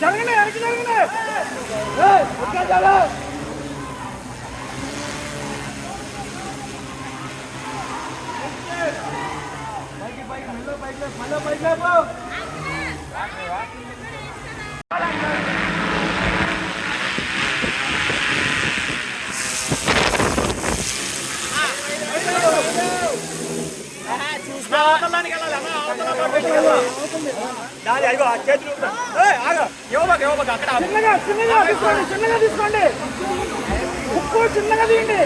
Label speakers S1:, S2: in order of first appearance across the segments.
S1: జరగండి వెనక్కి జరగండి ఏయ్, ఒక్క జర. పైకి, పైకి, మళ్ళీ పైకి లేపు, మళ్ళీ పైకి లేపు. అవతలానికి దాని అదిగో ఆ చేతులు. ఇవ్వబాకు, ఇవ్వబాకు, అక్కడ.
S2: చిన్నగా చిన్నగా తీసుకోండి చిన్నగా తీసుకోండి. ఉప్పు చిన్నగా తీయండి.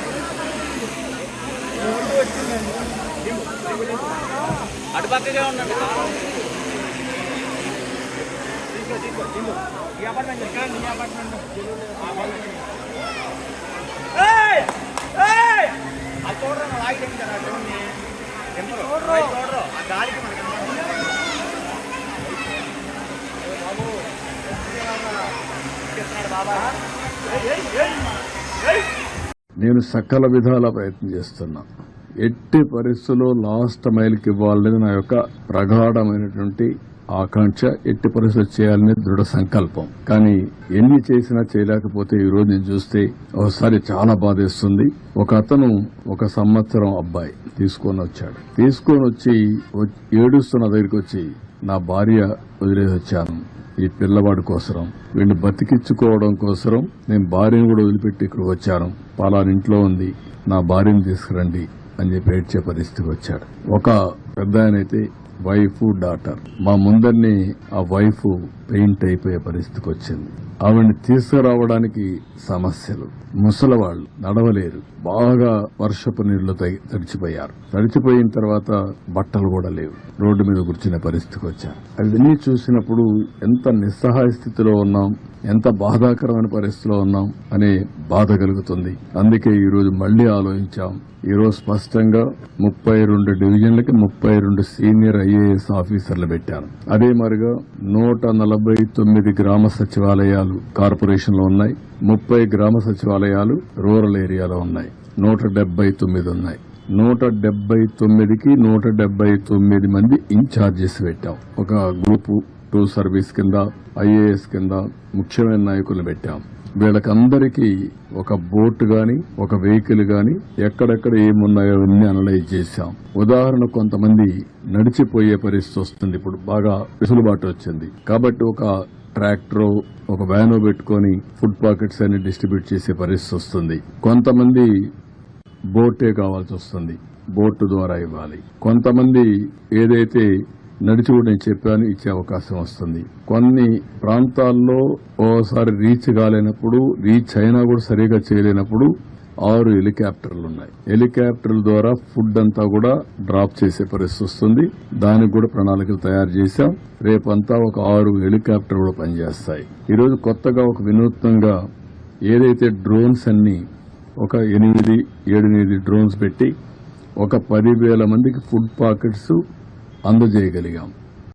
S1: అటు పక్కగా ఉండండి. తీసుకో తీసుకో తీసుకో ఈ అపార్ట్మెంట్ ఎక్కడ ఈ అపార్ట్మెంట్ అది చూడరా నా లాగి చూడరు చూడరు ఆ గాలికి
S3: నేను సకల విధాల ప్రయత్నం చేస్తున్నా. ఎట్టి పరిస్థితుల్లో లాస్ట్ మైల్కి ఇవ్వాలనేది నా యొక్క ప్రగాఢమైనటువంటి ఆకాంక్ష ఎట్టి పరిస్థితులు చేయాలనే దృఢ సంకల్పం. కానీ ఎన్ని చేసినా చేయలేకపోతే ఈ రోజు నేను చూస్తే ఒకసారి చాలా బాధేస్తుంది ఒక అతను ఒక సంవత్సరం అబ్బాయి తీసుకొని వచ్చాడు. తీసుకొని వచ్చి ఏడుస్తున్న దగ్గరికి వచ్చి నా భార్య వదిలేసి వచ్చాను ఈ పిల్లవాడి కోసరం. వీడిని బతికించుకోవడం కోసరం నేను భార్యను కూడా వదిలిపెట్టి ఇక్కడ వచ్చాను. పలానా ఇంట్లో ఉంది. నా భార్యను తీసుకురండి అని చెప్పి ఏడ్చే పరిస్థితికి వచ్చాడు. ఒక పెద్ద అయితే వైఫ్ డాటర్. మా ముందరిని ఆ వైఫ్ పెయింట్ అయిపోయే పరిస్థితికి వచ్చింది. ఆవిడ్ని తీసుకురావడానికి సమస్యలు. ముసలవాళ్ళు నడవలేరు. బాగా వర్షపు నీళ్ళు తగి- తడిచిపోయారు. తడిచిపోయిన తర్వాత బట్టలు కూడా లేవు. రోడ్డు మీద కూర్చునే పరిస్థితికి వచ్చారు. అవన్నీ చూసినప్పుడు ఎంత నిస్సహాయ స్థితిలో ఉన్నాం. ఎంత బాధాకరమైన పరిస్థితిలో ఉన్నాం అనే బాధ కలుగుతుంది. అందుకే ఈరోజు మళ్ళీ ఆలోచించాం. ఈరోజు స్పష్టంగా ముప్పై రెండు డివిజన్లకి ముప్పై రెండు సీనియర్ ఐఏఎస్ ఆఫీసర్లు పెట్టారు. అదే మరిగా నూట నలభై తొమ్మిది గ్రామ సచివాలయాలు కార్పొరేషన్లో ఉన్నాయి. ముప్పై గ్రామ సచివాలయాలు రూరల్ ఏరియాలో ఉన్నాయి. నూట డెబ్బై తొమ్మిది ఉన్నాయి. నూట డెబ్బై తొమ్మిదికి నూట డెబ్బై తొమ్మిది మంది ఇన్ఛార్జెస్ పెట్టాం. ఒక గ్రూపు టూర్ సర్వీస్ కింద ఐఏఎస్ కింద ముఖ్యమైన నాయకులు పెట్టాం. వీళ్ళకందరికీ ఒక బోట్ గాని ఒక వెహికల్ గాని ఎక్కడెక్కడ ఏమున్నాయో అన్ని అనలైజ్ చేశాం. ఉదాహరణ కొంతమంది నడిచిపోయే పరిస్థితి వస్తుంది. ఇప్పుడు బాగా వెసులుబాటు వచ్చింది. కాబట్టి ఒక ట్రాక్టర్ ఒక వ్యాను పెట్టుకొని ఫుడ్ పాకెట్స్ అన్ని డిస్ట్రిబ్యూట్ చేసే పరిస్థితి వస్తుంది. కొంతమంది బోటే కావాల్సి వస్తుంది. బోటు ద్వారా ఇవ్వాలి. కొంతమంది ఏదైతే నడిచి కూడా నేను చెప్పాను ఇచ్చే అవకాశం వస్తుంది. కొన్ని ప్రాంతాల్లో ఓసారి రీచ్ కాలేనప్పుడు రీచ్ అయినా కూడా సరిగా చేయలేనప్పుడు ఆరు హెలికాప్టర్లు ఉన్నాయి. హెలికాప్టర్ల ద్వారా ఫుడ్ అంతా కూడా డ్రాప్ చేసే పరిస్థితి వస్తుంది. దానికి కూడా ప్రణాళికలు తయారు చేశాం. రేపంతా ఒక ఆరు హెలికాప్టర్ కూడా పనిచేస్తాయి. ఈరోజు కొత్తగా ఒక వినూత్నంగా ఏదైతే డ్రోన్స్ అన్ని ఒక ఎనిమిది ఏడెనిమిది డ్రోన్స్ పెట్టి ఒక పదివేల మందికి ఫుడ్ పాకెట్స్ అందజేయగలిగాం.